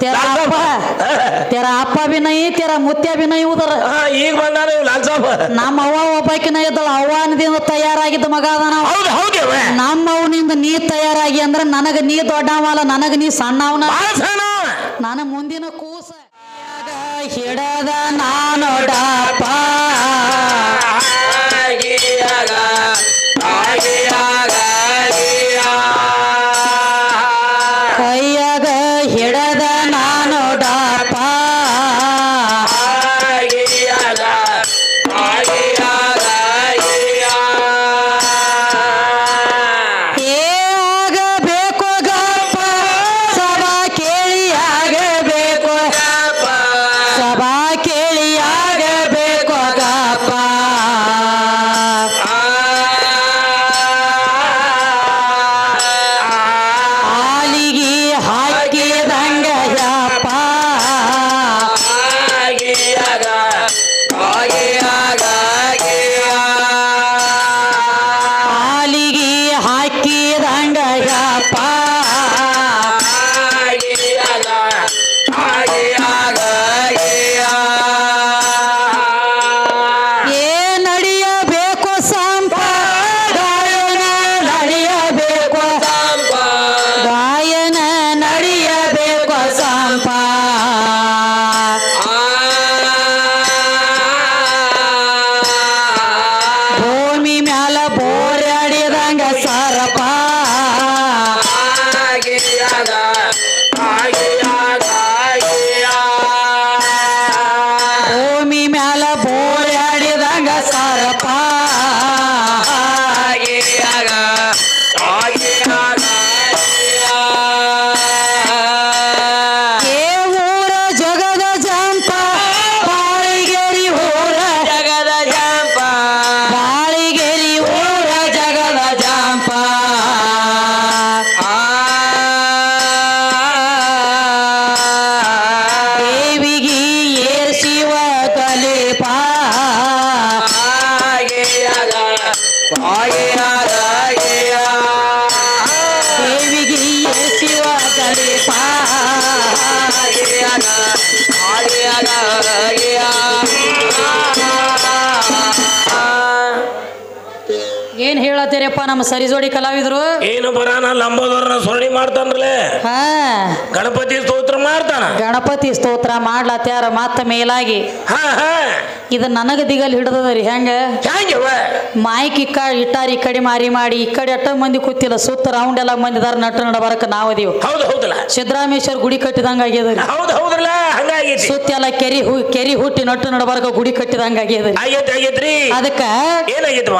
तेरा अप्पा तेरा अप्पा भी नहीं तेरा मुत्या भी नहीं उधर ಹಾ ಈಗ ಬಂದಾನ ಇವ್ ಲಾಲ್ ಸಾಬ್ ನಮ್ಮ ಅವ್ವ ಒಬ್ಬಾಕಿನ ಇದ್ದಳ ಅವ್ವಾನದಿಂದ ತಯಾರಾಗಿದ್ದ ಮಗ ಅದ ನಾವು ಹೌದು ಹೌದೇವ ನಮ್ಮ ಅವನಿಂದ ನೀ ತಯಾರಾಗಿ ಅಂದ್ರ ನನಗ ನೀ ದೊಡ್ಡವಲ್ಲ ನನಗ ನೀ ಸಣ್ಣವನ ಬಾಳ ಸಣ್ಣ ನನ್ನ ಮುಂದಿನ ಕೂಸ ಹಿಡದ ನಾನೊಡಪ್ಪ ಆಗಿಯಾಗ, ನಮ್ಮ ಸರಿ ಜೋಡಿ ಕಲಾವಿದರು? ಏನು ಬರಾನ ಲಂಬೋದವ್ರನ್ನ ಸುರಣಿ ಮಾಡ್ತಾನ್ರಲೆ? ಹಾ. ಗಣಪತಿ ಸ್ತೋತ್ರ ಮಾಡ್ತಾನ? ಗಣಪತಿ ಸ್ತೋತ್ರ ಮಾಡ್ಲತ್ಯಾರ ಮತ್ತ ಮೇಲಾಗಿ. ಹಾ ಹಾ. ಇದು ನನಗ ದಿಗಲ್ ಹಿಡ್ದದ್ರಿ ಹೆಂಗ? ಹ್ಯಾಂಗವ ಮಾಯ್ಕ್ ಇಕ್ಕ ಇಟ್ಟಾರಿ ಈ ಕಡೆ ಮಾರಿ ಮಾಡಿ ಈ ಕಡೆ ಅಟ್ಟ ಮಂದಿ ಕೂತಿಲ್ಲ ಸುತ್ತ ರೌಂಡ್ ಎಲ್ಲ ಮಂದಿದಾರ ನಟ ನಡಬರಕ ನಾವದೀವ್ ಹೌದು ಹೌದಲ್ಲ? ಸಿದ್ದರಾಮೇಶ್ವರ ಗುಡಿ ಕಟ್ಟಿದಂಗ ಆಗ್ಯದ ಹೌದು ಹೌದ್ರಲ್ಲ? ಹಂಗಾಗಿ ಸುತ್ತ ಎಲ್ಲ ಕೆರಿ ಹು ಕೆರಿ ಹುಟ್ಟಿ ನಟ್ಟು ನಡಬರಕ ಗುಡಿ ಕಟ್ಟಿದಂಗ ಆಗೈತಿ ಆಗೈತ್ರಿ. ಅದಕ್ಕ ಏನಾಗೈತವ?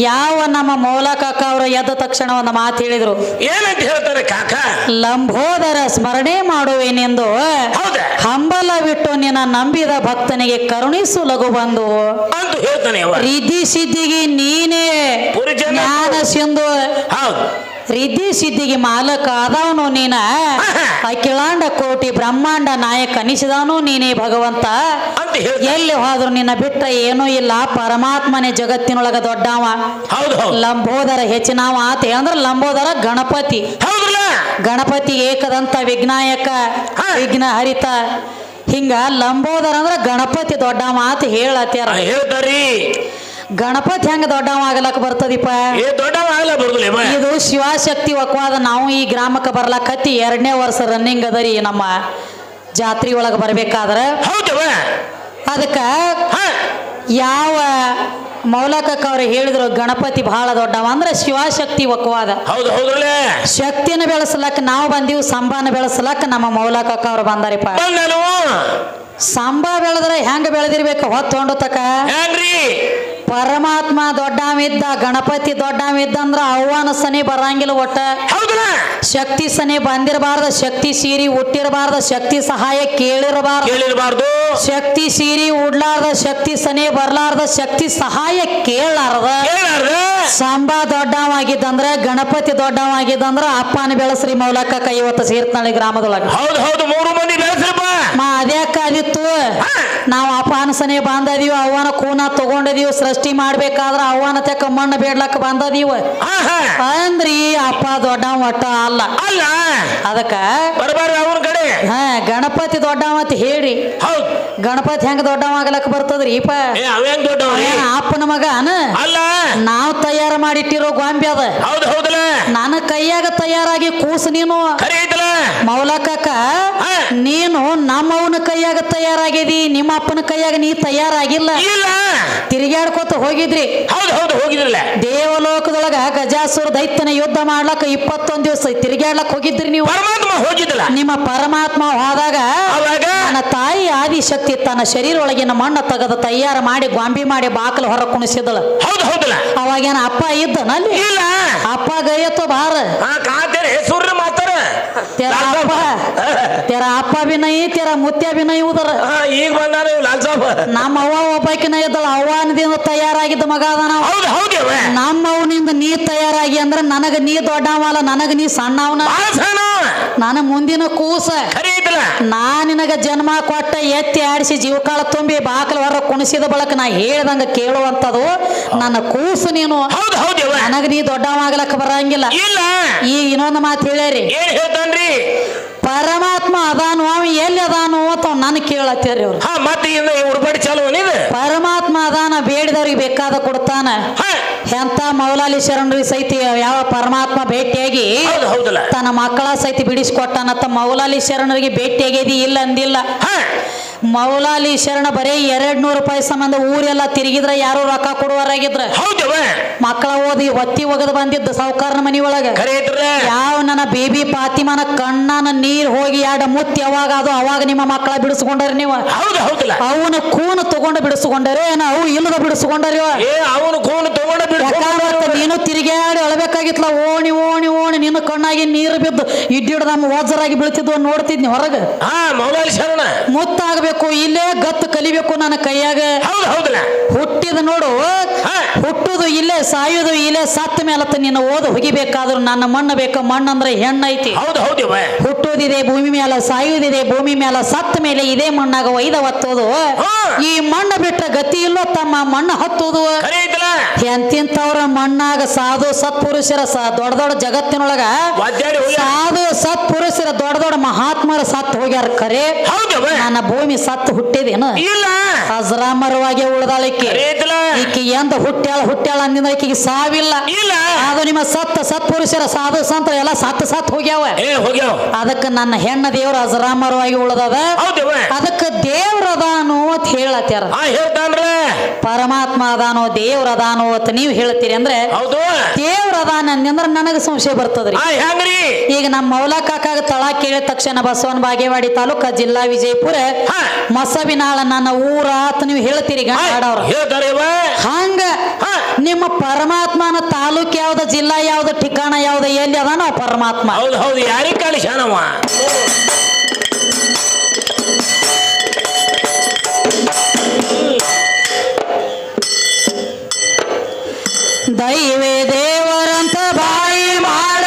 ಯಾವ ನಮ್ಮ ಮೌಲಕ ಕಾಕ ಅವರು ಎದ್ದ ತಕ್ಷಣ ಒಂದು ಮಾತು ಹೇಳಿದ್ರು? ಏನಂತ ಹೇಳ್ತಾರೆ ಕಾಕ? ಲಂಬೋದರ ಸ್ಮರಣೆ ಮಾಡುವೇನೆಂದು. ಹಂಬಲ ಬಿಟ್ಟು ನಿನ್ನ ನಂಬಿದ ಭಕ್ತನಿಗೆ ಕರುಣಿಸು ಲಘು ಬಂದು. ಅಂತ ಹೇಳ್ತಾನೆ ಅವ ರಿದ್ಧಿ ಸಿದ್ಧಿಗೆ ನೀನೇ ಜ್ಞಾನ ಸಿಂಧು ರಿದ್ಧಿ ಸಿದ್ಧಿಗೆ ಮಾಲಕ ಆದವನು ನೀನ. ಅಖಿಲಾಂಡ ಕೋಟಿ ಬ್ರಹ್ಮಾಂಡ ನಾಯಕ ಅನಿಸಿದವನು ನೀನೇ ಭಗವಂತ. ಅಂತ ಎಲ್ಲಿ ಹೋದ್ರು ನಿನ್ನ ಬಿಟ್ಟ ಏನೂ ಇಲ್ಲ. ಪರಮಾತ್ಮನೇ ಜಗತ್ತಿನೊಳಗ ದೊಡ್ಡವ. ಹೌದು ಹೌದು. ಲಂಬೋದರ ಹೆಚ್ಚಿನವ ಆತ ಅಂದ್ರ ಲಂಬೋದರ ಗಣಪತಿ. ಹೌದ್ರಲ್ಲ? ಗಣಪತಿ ಏಕದಂತ ವಿಘ್ನಾಯಕ ಹಾ. ವಿಘ್ನ ಹರಿತ. ಹಿಂಗ ಲಂಬೋದರ ಅಂದ್ರ ಗಣಪತಿ ದೊಡ್ಡವ ಮಾತು ಹೇಳತ್ಯಾರ. ಹೇಳ್ತಾರಿ ಗಣಪತಿ ಹೆಂಗ ದೊಡ್ಡವ ಆಗ್ಲಕ್ ಬರ್ತದಿಪ್ಪ? ಏ ದೊಡ್ಡವ ಆಗ್ಲ ಬರುದಿಲ್ಲ ಇವ. ಇದು ಶಿವಶಕ್ತಿ ಒಕ್ವಾದ ನಾವು ಈ ಗ್ರಾಮಕ್ಕೆ ಬರ್ಲಕತ್ತಿ ಎರಡನೇ ವರ್ಷ ರನ್ನಿಂಗ್ ಅದರಿ ನಮ್ಮ ಜಾತ್ರೆ ಒಳಗ ಬರ್ಬೇಕಾದ್ರ. ಅದಕ್ಕ ಯಾವ ಮೌಲಕಕ್ಕ ಅವ್ರು ಹೇಳಿದ್ರು ಗಣಪತಿ ಬಹಳ ದೊಡ್ಡವ ಅಂದ್ರೆ ಶಿವಶಕ್ತಿ ಹೌದ್ರಲ್ಲ. ಶಕ್ತಿನ ಬೆಳೆಸಲಕ್ಕ ನಾವು ಬಂದೀವಿ ಸಂಬಾನ ಬೆಳೆಸಲಕ್ಕ ನಮ್ಮ ಮೌಲಕಕ್ಕ ಅವ್ರು ಬಂದಾರಿಪ್ಪ. ಸಂಬ ಬೆಳೆದ್ರೆ ಹೆಂಗ ಬೆಳೆದಿರ್ಬೇಕು ಹೊತ್ತೊಂಡು ತಕ ಪರಮಾತ್ಮ ದೊಡ್ಡವಿದ್ದ ಗಣಪತಿ ದೊಡ್ಡವಿದ್ದ ಅಂದ್ರ ಅವ್ವನ ಸನಿ ಬರಂಗಿಲ್ಲ ಒಟ್ಟ. ಶಕ್ತಿ ಸನಿ ಬಂದಿರಬಾರ್ದ ಶಕ್ತಿ ಸೀರಿ ಹುಟ್ಟಿರಬಾರ್ದ ಶಕ್ತಿ ಸಹಾಯ ಕೇಳಿರಬಾರ್ದು. ಕೇಳಿರ್ಬಾರ್ದು. ಶಕ್ತಿ ಸೀರಿ ಉಡ್ಲಾರ್ದ ಶಕ್ತಿ ಸನಿ ಬರ್ಲಾರ್ದ ಶಕ್ತಿ ಸಹಾಯ ಕೇಳಾರ್ದ ಸಂಬ ದೊಡ್ಡವಾಗಿದ್ದಂದ್ರ ಗಣಪತಿ ದೊಡ್ಡವಾಗಿದ್ದಂದ್ರ ಅಪ್ಪನ ಬೆಳಸ್ರಿ ಮೌಲಕ್ಕ ಒತ್ತ ಸೇರ್ತಾಳೆ ಗ್ರಾಮದೊಳಗೆ. ಹೌದು ಹೌದು ಮೂರು ಮಂದಿ ಅದ್ಯಾಕ ನಾವು ಅಪಾನಸನೆ ಸನೆ ಬಂದದೀವ ಅವನ ಕೂನ ತಗೊಂಡದೀವ ಸೃಷ್ಟಿ ಮಾಡ್ಬೇಕಾದ್ರ ಅವನ ತೆಕ್ಕ ಮಣ್ಣು ಬೇಡ್ಲಕ್ಕ ಬಂದದೀವ. ಅಂದ್ರಿ ಅಪ್ಪ ದೊಡ್ಡ ಒಟ್ಟ ಅಲ್ಲ. ಅಲ್ಲ. ಅದಕ್ಕ ಹ ಕಡೆ. ಹಾ ಗಣಪತಿ ದೊಡ್ಡವ ಅಂತ ಹೇಳಿ ಗಣಪತಿ ಹೆಂಗ ದೊಡ್ಡವ ಆಗ್ಲಕ್ ಬರ್ತದ್ರಿ? ಇಪ್ಪ ಅಪ್ಪನ ಮಗ? ಅನ? ಅಲ್ಲ. ನಾವು ತಯಾರು ಮಾಡಿಟ್ಟಿರೋ ಗೊಂಬೆ ಅದ. ಹೌದ್ ಹೌದಲ್ಲ. ನನ್ನ ಕೈಯಾಗ ತಯಾರಾಗಿ ಕೂಸು ನೀನು. ಮೌಲಕಕ್ಕ. ನೀನು ನಮ್ಮವನ ಕೈಯಾಗ ತಯಾರಾಗಿದಿ ನಿಮ್ಮ ಅಪ್ಪನ ಕೈಯಾಗ ನೀ ತಯಾರಾಗಿಲ್ಲ. ಇಲ್ಲ. ತಿರುಗಾಡ್ಕೋತ ಹೋಗಿದ್ರಿ. ಹೌದ್ ಹೌದು ಹೋಗಿದ್ರಲ್ಲ. ದೇವಲೋಕದೊಳಗ ಗಜಾಸುರ ದೈತ್ಯನ ಯುದ್ಧ ಮಾಡ್ಲಕ್ಕ ಇಪ್ಪತ್ತೊಂದ್ ದಿವಸ ತಿರುಗಾಡ್ಲಕ್ ಹೋಗಿದ್ರಿ ನೀವು. ಪರಮಾತ್ಮ ಹೋಗಿದ್ದಲ್ಲ. ನಿಮ್ಮ ಪರಮಾತ್ಮ ಹೋದಾಗ ಅವಾಗ? ನನ್ನ ತಾಯಿ ಆದಿಶಕ್ತಿ ತನ್ನ ಶರೀರ ಒಳಗಿನ ಮಣ್ಣ ತೆಗೆದು ತಯಾರು ಮಾಡಿ ಗೊಂಬಿ ಮಾಡಿ ಬಾಕಲು ಹೊರ ಕುಣಿಸಿದಳು. ಹೌದು ಹೌದಲ್ಲ. ಅವಾಗೇನ ಅಪ್ಪ ಇದ್ದನಲ್ಲಿ? ಅಪ್ಪ ಗಯತ್ತು ಬಾರ? ಹೆಸರು ಸೂರ್ಯ ತೆರ ಅಪ್ಪ ಬಿ ನೈ ತೆರ ಮುತ್ಯ ಬಿ ನೈ ಉದರ. ಈಗ ಬಂದಾರ ಇವ್ ಲಾಲ್ ಸಾಬ್. ನಮ್ಮ ಅವ್ವ ಒಬ್ಬಾಕಿನ ಇದ್ದಳ ಅವ್ವನದಿಂದ ತಯಾರಾಗಿದ್ದ ಮಗ ಅದ ನಾವು ಹೌದ್ ನಮ್ಮ ಅವನಿಂದ ನೀ ತಯಾರಾಗಿ ಅಂದ್ರೆ ನನಗ ನೀ ದೊಡ್ಡವಲ್ಲ ನನಗ ನೀ ಸಣ್ಣವನ ನಾನು ಮುಂದಿನ ಕೂಸ. ನಾ ನಿನಗ ಜನ್ಮ ಕೊಟ್ಟ ಎತ್ತಿ ಆಡಿಸಿ ಜೀವಕಾಳ ತುಂಬಿ ಬಾಕಲ ಹೊರ ಕುಣಿಸಿದ ಬಳಕ ನಾ ಹೇಳ್ದಂಗ ಕೇಳುವಂಥದ್ದು ನನ್ನ ಕೂಸು ನೀನು. ಹೌದ್ ಹೌದ್ಯವ ನನಗ ನೀ ದೊಡ್ಡವಾಗ್ಲಕ್ಕ ಬರಂಗಿಲ್ಲ. ಇಲ್ಲ. ಈಗ ಇನ್ನೊಂದು ಮಾತು ಹೇಳ್ಯಾರಿ. ಏನ್ ಹೇಳ್ತಾನ್ರಿ? ಪರಮಾತ್ಮ ಅದಾನು ಅವ ಎಲ್ಲಿ ಅದಾನು ಅಂತ ನಾನು ಕೇಳತ್ತೀರಿ ಅವ್ರು. ಹಾ ಮತ್ತೆ ಇನ್ನ ಚಾಲು ಇದು? ಪರಮಾತ್ಮ ಅದಾನ ಬೇಡಿದವ್ರಿಗೆ ಬೇಕಾದ ಕೊಡ್ತಾನ. ಎಂತ ಮೌಲಾಲಿ ಶರಣರಿಗೆ ಸಹಿತ ಯಾವ ಪರಮಾತ್ಮ ಭೇಟಿಯಾಗಿ ತನ್ನ ಮಕ್ಕಳ ಸಹಿತ ಬಿಡಿಸ್ಕೊಟ್ಟಾನತ್ತ ಮೌಲಾಲಿ ಶರಣರಿಗೆ ಭೇಟಿಯಾಗಿದಿ ಇಲ್ಲ ಅಂದಿಲ್ಲ. ಮೌಲಾಲಿ ಶರಣ ಬರೀ ಎರಡ್ ನೂರು ರೂಪಾಯಿ ಸಂಬಂಧ ಊರೆಲ್ಲ ತಿರುಗಿದ್ರ ಯಾರು ರೊಕ್ಕ ಕೊಡುವರಾಗಿದ್ರ. ಮಕ್ಕಳ ಓದಿ ಒತ್ತಿ ಒಗದ್ ಬಂದಿದ್ದ ಸಾವುಕಾರನ ಮನಿ ಒಳಗ ಯಾವ ನನ್ನ ಬೇಬಿ ಪಾತಿಮನ ಕಣ್ಣನ ನೀರ್ ಹೋಗಿ ಎರಡ ಮುತ್ತಿ ಯಾವಾಗ ಅದು ಅವಾಗ ನಿಮ್ಮ ಮಕ್ಕಳ ಬಿಡಿಸ್ಕೊಂಡಾರ ನೀವು? ಅವನ ಕೂನು ತಗೊಂಡು ಬಿಡಿಸ್ಕೊಂಡಾರೆ ಏನ ಅವು ಇಲ್ಲದ ಬಿಡಿಸ್ಕೊಂಡಾರ ಏ ಅವನು ಕೋನ್ ತಗೊಂಡ ಬಿಡ್ಕೊಂಡು ನೀನು ತಿರುಗಾಡಿ ಅಳಬೇಕಾಗಿತ್ಲ ಓಣಿ ಓಣಿ ಓಣಿ ನಿನ್ನ ಕಣ್ಣಾಗಿ ನೀರು ಬಿದ್ದು ಇಡ್ಡಿಡ್ದ ನಮ್ಮ ಓಜರಾಗಿ ಬೀಳ್ತಿದ್ವು ನೋಡ್ತಿದ್ನಿ ಹೊರಗ. ಹಾ ಶರಣ ಇಲ್ಲೇ ಗತ್ತು ಕಲಿಬೇಕು ನನ್ನ ಕೈಯಾಗ. ಹೌದಲ್ಲ ಹುಟ್ಟಿದ ನೋಡು. ಹುಟ್ಟುದು ಇಲ್ಲೇ ಸಾಯುದು ಇಲ್ಲೇ ಸತ್ತ ಮೇಲತ್ತ ನಿನ್ನ ಓದ ಹೋಗಿಬೇಕಾದ್ರು ನನ್ನ ಮಣ್ಣು ಬೇಕು. ಮಣ್ಣು ಅಂದ್ರೆ ಹೆಣ್ಣೈತಿ ಹುಟ್ಟೋದಿದೆ ಭೂಮಿ ಮೇಲೆ ಸಾಯುವುದಿದೆ ಭೂಮಿ ಮೇಲೆ ಸತ್ತ ಮೇಲೆ ಇದೇ ಮಣ್ಣಾಗ ಒಯ್ದ ಒತ್ತೋದು. ಈ ಮಣ್ಣು ಬಿಟ್ಟ ಗತಿ ಇಲ್ಲೋ ತಮ್ಮ ಮಣ್ಣು ಹತ್ತೋದು. ಎಂತಿಂತವ್ರ ಮಣ್ಣಾಗ ಸಾಧು ಸತ್ಪುರುಷರ ಪುರುಷರ ದೊಡ್ಡ ದೊಡ್ಡ ಜಗತ್ತಿನೊಳಗ ಸಾಧು ಸತ್ಪುರುಷರ ದೊಡ್ಡ ದೊಡ್ಡ ಮಹಾತ್ಮರ ಸತ್ ಹೋಗ್ಯಾರ ಕರೆ ನನ್ನ ಭೂಮಿ ಸತ್ತು ಹುಟ್ಟಿದೇನು? ಇಲ್ಲ. ಅಜರಾಮರವಾಗಿ ಉಳ್ದಾಳಿಕೆ ಈಕೆ. ಎಂದ ಹುಟ್ಟ್ಯಾಳ ಹುಟ್ಟ್ಯಾಳ ಅಂದಿಂದ ಈಕೆಗೆ ಸಾವಿಲ್ಲ. ಇಲ್ಲ. ಅದು ನಿಮ್ಮ ಸತ್ತ ಸತ್ಪುರುಷರ ಸಾಧು ಸಂತರ ಎಲ್ಲ ಸತ್ತು ಸತ್ ಹೋಗ್ಯಾವ. ಅದಕ್ಕೆ ನನ್ನ ಹೆಣ್ಣ ದೇವ್ರ ಅಜರಾಮರವಾಗಿ ಉಳ್ದದ. ಅದಕ್ಕೆ ದೇವ್ರ ಅದಾನು ಅಂತ ಹೇಳತ್ಯಾರ. ಪರಮಾತ್ಮ ಅದಾನೋ ದೇವ್ರ ಅದಾನೋ ಅಂತ ನೀವು ಹೇಳ್ತೀರಿ ಅಂದ್ರೆ ದೇವ್ರ ಅದಾನ ಅಂದ್ರ ನನಗೆ ಸಂಶಯ ಬರ್ತದ್ರಿ. ಈಗ ನಮ್ಮ ಮೌಲಾ ಕಾಕಾಗ ತಳ ಕೇಳಿದ ತಕ್ಷಣ ಬಸವನ ಬಾಗೇವಾಡಿ ತಾಲೂಕ ಜಿಲ್ಲಾ ವಿಜಯಪುರ. ಮಸವಿನಾಳ ನನ್ನ ಊರ ಅಂತ ನೀವು ಹೇಳ್ತೀರಿ ಹಂಗ ನಿಮ್ಮ ಪರಮಾತ್ಮನ ತಾಲೂಕ್ ಯಾವ್ದ ಜಿಲ್ಲಾ ಯಾವ್ದ ಠಿಕಾಣ ಯಾವ್ದ ಎಲ್ಲಿ ಅದ ಪರಮಾತ್ಮ. ಹೌದು ಹೌದು ಯಾರಿಗೆ ಕಳಿಸ್ಯಾನವ ದೈವೇ ದೇವರಂತ ಬಾಯಿ ಮಾಡ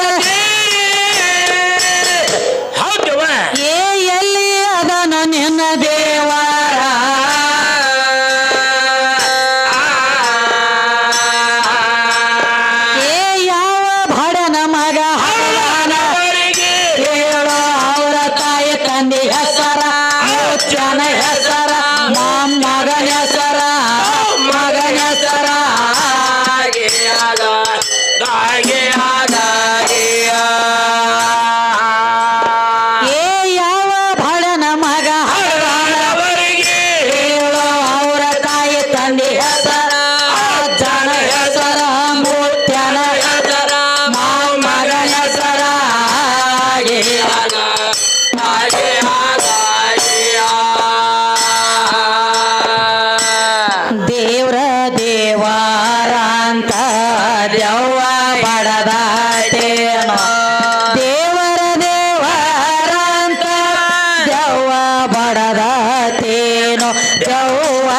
ಬಡದಾಟೇನೋ ದೆವ್ವ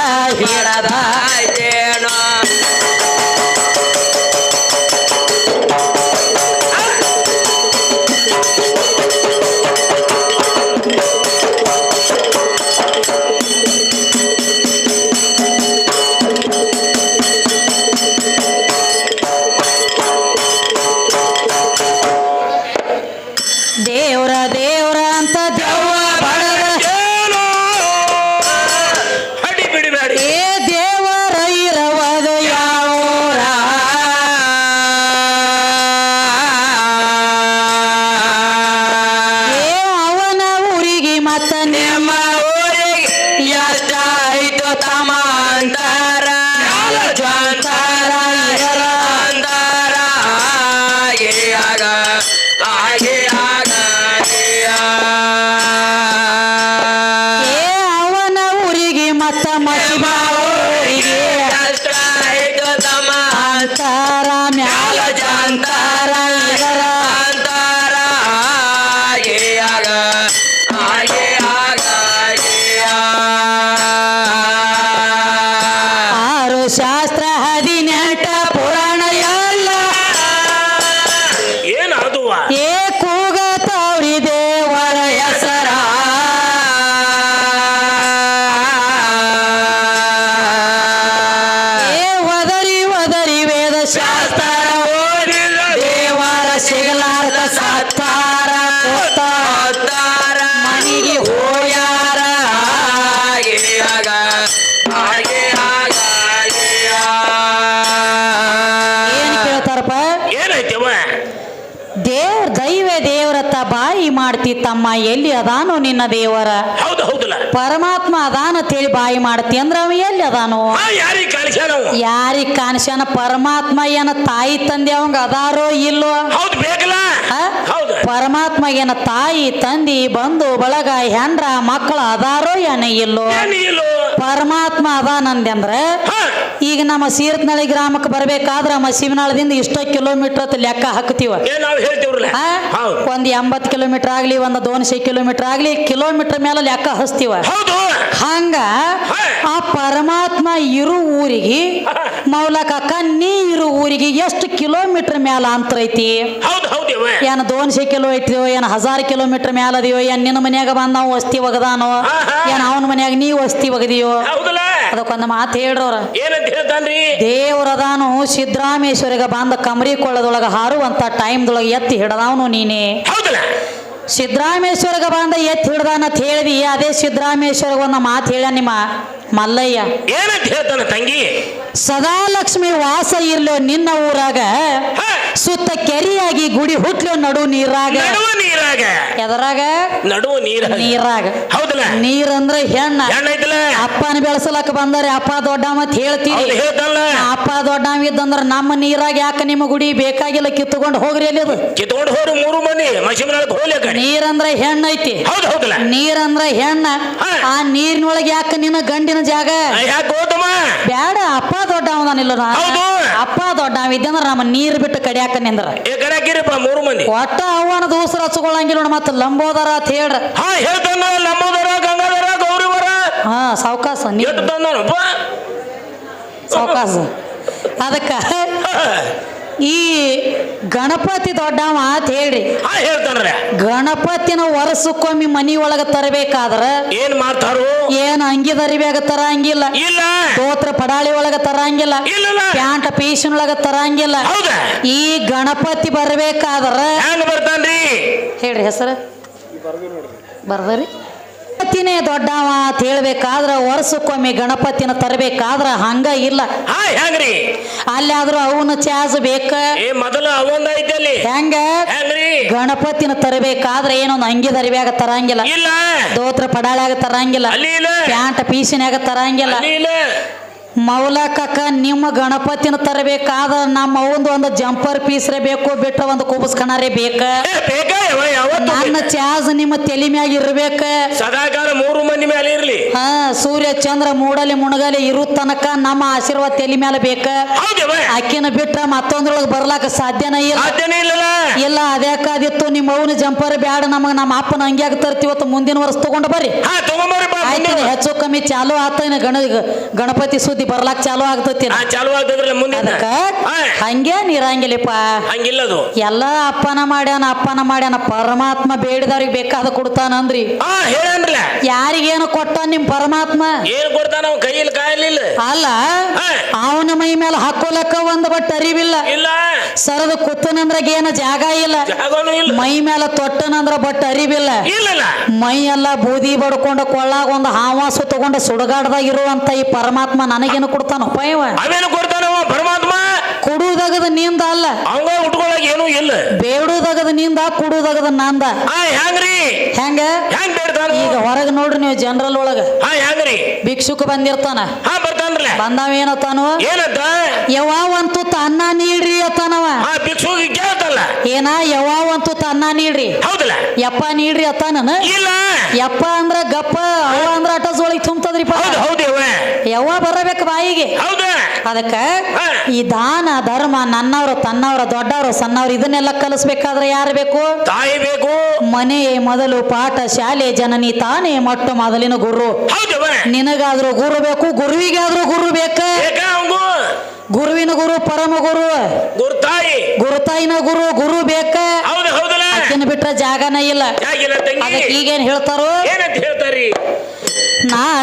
ತಮ್ಮ ಎಲ್ಲಿ ಅದಾನೋ ನಿನ್ನ ದೇವರ? ಹೌದು ಹೌದಲ್ಲ. ಪರಮಾತ್ಮ ಅದಾನ ತಿಳಿ ಬಾಯಿ ಮಾಡ್ತಿ ಅಂದ್ರ ಅವ ಎಲ್ಲಿ ಅದಾನೋ? ಯಾರಿಗ ಕಾಣಿಸ್ಯಾನ? ಪರಮಾತ್ಮ ಏನ ತಾಯಿ ತಂದೆ ಅವಂಗ ಅದಾರೋ ಇಲ್ಲೋ? ಹೌದು ಬೇಕಲ್ಲ. ಆ? ಹೌದು. ಪರಮಾತ್ಮ ಏನ ತಾಯಿ ತಂದಿ ಬಂಧು ಬಳಗ ಹೆಂಡ್ರ ಮಕ್ಕಳ ಅದಾರೋ ಏನ ಇಲ್ಲೋ? ಇಲ್ಲ ಇಲ್ಲೋ? ಪರಮಾತ್ಮ ಅದ ಅಂದ್ರ ಹಾ. ಈಗ ನಮ್ಮ ಸೀರತ್ನಳ್ಳಿ ಗ್ರಾಮಕ್ಕೆ ಬರ್ಬೇಕಾದ್ರೆ ನಮ್ಮ ಶಿವನಾಳದಿಂದ ಇಷ್ಟೋ ಕಿಲೋಮೀಟರ್ ಅಂತ ಲೆಕ್ಕ ಹಾಕ್ತೀವ ಒಂದ್ ಎಂಬತ್ ಕಿಲೋಮೀಟರ್ ಆಗ್ಲಿ ಒಂದ್ ದೋನ್ಶೆ ಕಿಲೋಮೀಟರ್ ಆಗ್ಲಿ ಕಿಲೋಮೀಟರ್ ಮೇಲೆ ಲೆಕ್ಕ ಹಚ್ತೀವ. ಹಂಗ ಆ ಪರಮಾತ್ಮ ಇರು ಊರಿಗೆ ಮೌಲಕ ನೀ ಇರು ಊರಿಗೆ ಎಷ್ಟು ಕಿಲೋಮೀಟರ್ ಮೇಲೆ ಅಂತರ ಐತಿ? ಏನ್ ದೋನ್ಶೆ ಕಿಲೋ ಐತಿಯೋ ಏನ್ ಹಜಾರ್ ಕಿಲೋಮೀಟರ್ ಮ್ಯಾಲ ಅದಿಯೋ ಏನ್ ನಿನ್ನ ಮನ್ಯಾಗ ಬಂದ ನಾವು ವಸ್ತಿ ಒಗದಾನೋ. ಏನ್ ಅವನ ಮನ್ಯಾಗ ನೀ ವಸ್ತಿ ಒಗದಿಯೋ? ಅದಕ್ಕೊಂದು ಮಾತು ಹೇಳ್ರವ್ರ. ಏನಂತ ಹೇಳ್ತಾನ್ರಿ? ದೇವರದಾನು ಸಿದ್ದರಾಮೇಶ್ವರಿಗೆ ಬಂದ ಕಮರಿ ಕೊಳ್ಳದೊಳಗ ಹಾರುವಂತ ಟೈಮ್ದೊಳಗೆ ಎತ್ತಿ ಹಿಡದವನು ನೀನೇ. ಸಿದ್ದರಾಮೇಶ್ವರಗ ಬಂದ ಎತ್ತಿ ಅಂತ ಹೇಳಿದಿ ಅದೇ ಸಿದ್ದರಾಮೇಶ್ವರಗ ಒಂದು ಮಾತು ಹೇಳ ನಿಮ್ಮ ಮಲ್ಲಯ್ಯ. ಏನಂತ ಹೇಳ್ತಾನ ತಂಗಿ? ಸದಾ ಲಕ್ಷ್ಮಿ ವಾಸ ಇರ್ಲೋ ನಿನ್ನ ಊರಾಗ ಸುತ್ತ ಕೆರಿಯಾಗಿ ಗುಡಿ ಹುಟ್ಲೋ ನಡು ನೀರಾಗ. ನೀರಾಗ. ಎದರಾಗ? ನಡುವ ನೀರಾಗ. ನೀರಾಗ. ಹೌದಲ್ಲ? ನೀರಂದ್ರ ಹೆಣ್ಣ. ಹೆಣ್ಣೈತಲ್ಲ ಅಪ್ಪನ ಬೆಳೆಸಲಕ್ಕ ಬಂದರೆ ಅಪ್ಪ ದೊಡ್ಡ ಮತ್ ಹೇಳ್ತೀವಿ ಹೌದು ಅಪ್ಪ ದೊಡ್ಡವ ಇದ್ದಂದ್ರ ನಮ್ಮ ನೀರಾಗ ಯಾಕೆ ನಿಮ್ಮ ಗುಡಿ ಬೇಕಾಗಿಲ್ಲ? ಕಿತ್ತುಕೊಂಡು ಹೋಗ್ರಿ ಅಲ್ಲಿ ಅದು. ಕಿತ್ಕೊಂಡು ಹೋರು ಮೂರು ಮನಿ ಹೋಗ್ಲಿ ಕಡೆ. ನೀರಂದ್ರ ಹೆಣ್ಣ ಐತಿ. ಹೌದು ಹೌದಲ್ಲ. ನೀರಂದ್ರ ಹೆಣ್ಣ. ಆ ನೀರಿನೊಳಗೆ ಯಾಕೆ ನಿನ್ನ ಗಂಡಿನ ಜಾಗ? ಯಾಕೆ ಹೋತಮ್ಮ ಬ್ಯಾಡ ಅಪ್ಪ ದೊಡ್ಡವನಿಲ್ಲ ಹೌದು. ಅಪ್ಪ ದೊಡ್ಡವ ಇದ್ದಂದ್ರ ನಮ್ಮ ನೀರ್ ಬಿಟ್ಟು ಕಡಿಯಾಕ ನಿಂದ್ರ. ಏ ಕಡಾಕಿರಿಪ್ಪ ಮೂರು ಮಂದಿ. ಒಟ್ಟ ಅವನ ದೂಸರ ಹಚ್ಕೊಳಂಗಿಲ್ಲ ನೋಡ ಮತ್ತ ಲಂಬೋದರ ಅಂತ ಹೇಳ್ರ. ಹಾ ಹೇಳ್ತಾನ ಲಂಬೋದರ ಗಂಗಾಧರ ಗೌರಿವರ. ಹಾ ಸಾವಕಾಸ ನೀ ತಂದನಪ್ಪ ಸಾವಕಾಸ. ಅದಕ್ಕ ಈ ಗಣಪತಿ ದೊಡ್ಡವ ಅಂತ ಹೇಳ್ರಿ. ಹೇಳ್ತಾನ್ರೆ. ಗಣಪತಿನ ವರ್ಷಕ್ಕೊಮ್ಮೆ ಮನಿ ಒಳಗ ತರಬೇಕಾದ್ರ ಏನ್ ಮಾಡ್ತಾರು? ಏನ್ ಅಂಗಿ ದರಿಬ್ಯಾಗ ತರಂಗಿಲ್ಲ. ಇಲ್ಲ. ಸ್ತೋತ್ರ ಪಡಾಳಿ ಒಳಗ ತರಂಗಿಲ್ಲ. ಇಲ್ಲ ಪ್ಯಾಂಟ್ ಪೀಶನ್ ಒಳಗ ತರಂಗಿಲ್ಲ. ಈ ಗಣಪತಿ ಬರ್ಬೇಕಾದ್ರ ಬರ್ತಾನ್ರಿ? ಹೇಳ್ರಿ ಹೆಸರು. ಬರ್ದರಿ? ಗಣಪತಿನೇ ದೊಡ್ಡವ ಅಂತ ಹೇಳ್ಬೇಕಾದ್ರ ವರ್ಷಕ್ಕೊಮ್ಮೆ ಗಣಪತಿನ ತರಬೇಕಾದ್ರ ಹಂಗ ಇಲ್ಲ. ಹಾ ಹೆಂಗ್ರಿ? ಅಲ್ಲಾದ್ರೂ ಅವನ ಚಾರ್ಜ್ ಬೇಕ? ಏ ಮೊದಲು ಅವೊಂದ್ ಐತಿ ಅಲ್ಲಿ. ಹೆಂಗ? ಹೆಂಗ್ರಿ? ಗಣಪತಿನ ತರಬೇಕಾದ್ರೆ ಏನೊಂದು ಅಂಗಿ ದರಿಬ್ಯಾಗ ತರಂಗಿಲ್ಲ. ಇಲ್ಲ. ದೋತ್ರ ಪಡಾಳ್ಯಾಗ ತರಂಗಿಲ್ಲ. ಅಲ್ಲಿ ಇಲ್ಲ. ಪ್ಯಾಂಟ್ ಪೀಸಿನ್ಯಾಗ ತರಂಗಿಲ್ಲ. ಅಲ್ಲಿ ಇಲ್ಲ. ಮೌಲಕಕ್ಕ ನಿಮ್ಮ ಗಣಪತಿನ ತರಬೇಕಾದ ನಮ್ಮ ಅವಂದು ಒಂದು ಜಂಪರ್ ಪೀಸ್ರೇ ಬೇಕು ಬಿಟ್ರ ಒಂದು ಕುಬಸ್ ಕಣರೇ ಬೇಕ. ನನ್ನ ಚಾಜ್ ನಿಮ್ಮ ತಲೆ ಮ್ಯಾಗ ಇರ್ಬೇಕ. ಸದಾಕಾಲ ಮೂರು ಮಂದಿ ಮೇಲೆ ಇರ್ಲಿ. ಹಾ ಸೂರ್ಯ ಚಂದ್ರ ಮೂಡಲಿ ಮುಣಗಲಿ ಇರು ತನಕ ನಮ್ಮ ಆಶೀರ್ವಾದ ತಲೆ ಮ್ಯಾಲ ಬೇಕ. ಅಕ್ಕಿನ ಬಿಟ್ಟ ಮತ್ತೊಂದ್ರೊಳಗೆ ಬರ್ಲಾಕ ಸಾಧ್ಯನ ಇಲ್ಲ. ಇಲ್ಲ ಅದ್ಯಾಕಾದಿತ್ತು ನಿಮ್ಮ ಅವನ ಜಂಪರ್ ಬ್ಯಾಡ ನಮಗ ನಮ್ಮ ಅಪ್ಪನ ಹಂಗ್ಯಾಗ ತರ್ತಿವತ್ತು ಮುಂದಿನ ವರ್ಷ ತಗೊಂಡು ಬರ್ರಿ. ಹೆಚ್ಚು ಕಮ್ಮಿ ಚಾಲು ಆತ ಗಣ ಗಣಪತಿ ಸುದ್ದಿ ಬರ್ಲಾಕ್ ಚಾಲು ಆಗ್ತತಿ ಚಾಲು ಆಗ್ತದ್ರಲ್ಲ ಮುಂದೆ ಅದಕ್ಕ ಹಾ. ಹಂಗೇನ್ ಇರಂಗಿಲ್ಲಪ್ಪ ಹಂಗಿಲ್ಲದು. ಎಲ್ಲ ಅಪ್ಪನ ಮಾಡ್ಯಾನ ಅಪ್ಪನ ಮಾಡ್ಯಾನ ಪರಮಾತ್ಮ ಬೇಡಿದವ್ರಿಗೆ ಬೇಕಾದ ಕೊಡ್ತಾನಂದ್ರಿ. ಹೇಳನ್ರಲ್ಲ. ಯಾರಿಗೇನು ಕೊಟ್ಟ ನಿಮ್ ಪರಮಾತ್ಮ? ಏನ್ ಕೊಡ್ತಾನ ಕೈಯಲ್ಲಿ ಕಾಯಲಿಲ್ಲ. ಅಲ್ಲ. ಅವನ ಮೈ ಮೇಲೆ ಹಾಕೋಲಕ್ಕ ಒಂದ್ ಬಟ್ ಅರಿವಿಲ್ಲ. ಇಲ್ಲ. ಸರದು ಕುತ್ತನಂದ್ರಾಗ ಏನ ಜಾಗ ಇಲ್ಲ. ಮೈ ಮೇಲೆ ತೊಟ್ಟನಂದ್ರ ಬಟ್ ಅರಿವಿಲ್ಲ. ಮೈ ಎಲ್ಲ ಬೂದಿ ಬಡ್ಕೊಂಡು ಕೊಳ್ಳಾಗ ಒಂದು ಹಾವಾಸು ತಗೊಂಡ ಸುಡಗಾಡ್ದಾಗ ಇರುವಂತ ಈ ಪರಮಾತ್ಮ ನನಗೇನು ಕೊಡ್ತಾನ? ಪಯವ ಅವೇನು ಕೊಡ್ತಾನವ ಪರಮಾತ್ಮ. ಕುಡುದಗದ ನಿಂದ ಅಲ್ಲ. ಅವಂಗ ಉಟ್ಕೊಳಕ್ ಏನು ಇಲ್ಲ. ಬೇಡುವುದಾಗದ ನಿಂದ ಕುಡುದಗದ ನಂದ. ಆ ಹೆಂಗ್ರಿ? ಹೆಂಗ? ಹೆಂಗ್ ಬೇಡ್ತಾನ? ಈಗ ಹೊರಗೆ ನೋಡ್ರಿ ನೀವು ಜನರಲ್ ಒಳಗ. ಹಾ ಹೆಂಗ್ರಿ? ಭಿಕ್ಷುಕ ಬಂದಿರ್ತಾನ. ಹಾ ಬರ್ತಾನ್ರಲ್ಲ. ಬಂದಾವ ಏನತ್ತಾನು? ಏನಂತ ತುತ್ತ ಅನ್ನ ನೀಡ್ರಿ ಅತ್ತಾನವ. ಆ ಭಿಕ್ಷುಗೆ ಕೇಳ್ತಲ್ಲ. ಏನ? ಯಾವಂತೂ ಅನ್ನ ನೀಡ್ರಿ. ಹೌದಲ್ಲ. ಯಪ್ಪ ನೀಡ್ರಿ ಅತ್ತಾನ ಇಲ್ಲ. ಯಪ್ಪ ಅಂದ್ರ ಗಪ್ಪ ಅವ ಅಂದ್ರ ಅಟಸ್ ಒಳಗ್ ಹೌದು ಹೌದು ಇವ ಯವ್ವ ಬರಬೇಕು ಬಾಯಿಗೆ. ಹೌದ. ಅದಕ್ಕ ಈ ದಾನ ಧರ್ಮ ನನ್ನವರು ತನ್ನವರು ದೊಡ್ಡವರು ಸಣ್ಣವ್ರು ಇದನ್ನೆಲ್ಲ ಕಲಿಸ್ಬೇಕಾದ್ರೆ ಯಾರು ಬೇಕು? ತಾಯಿ ಬೇಕು. ಮನೆ ಮೊದಲು ಪಾಠ ಶಾಲೆ ಜನನಿ ತಾನೇ ಮೊಟ್ಟ ಮೊದಲಿನ ಗುರು. ನಿನಗಾದ್ರೂ ಗುರು ಬೇಕು ಗುರುವಿಗಾದ್ರೂ ಗುರು ಬೇಕ? ಗುರುವಿನ ಗುರು ಪರಮ ಗುರು. ಗುರುತಾಯಿ ಗುರುತಾಯಿನ ಗುರು ಗುರು ಬೇಕ? ಆಕಿನ ಬಿಟ್ರ ಜಾಗನ ಇಲ್ಲ. ಅದಕ್ಕೆ ಈಗೇನ್ ಹೇಳ್ತಾರಿ? ನಾ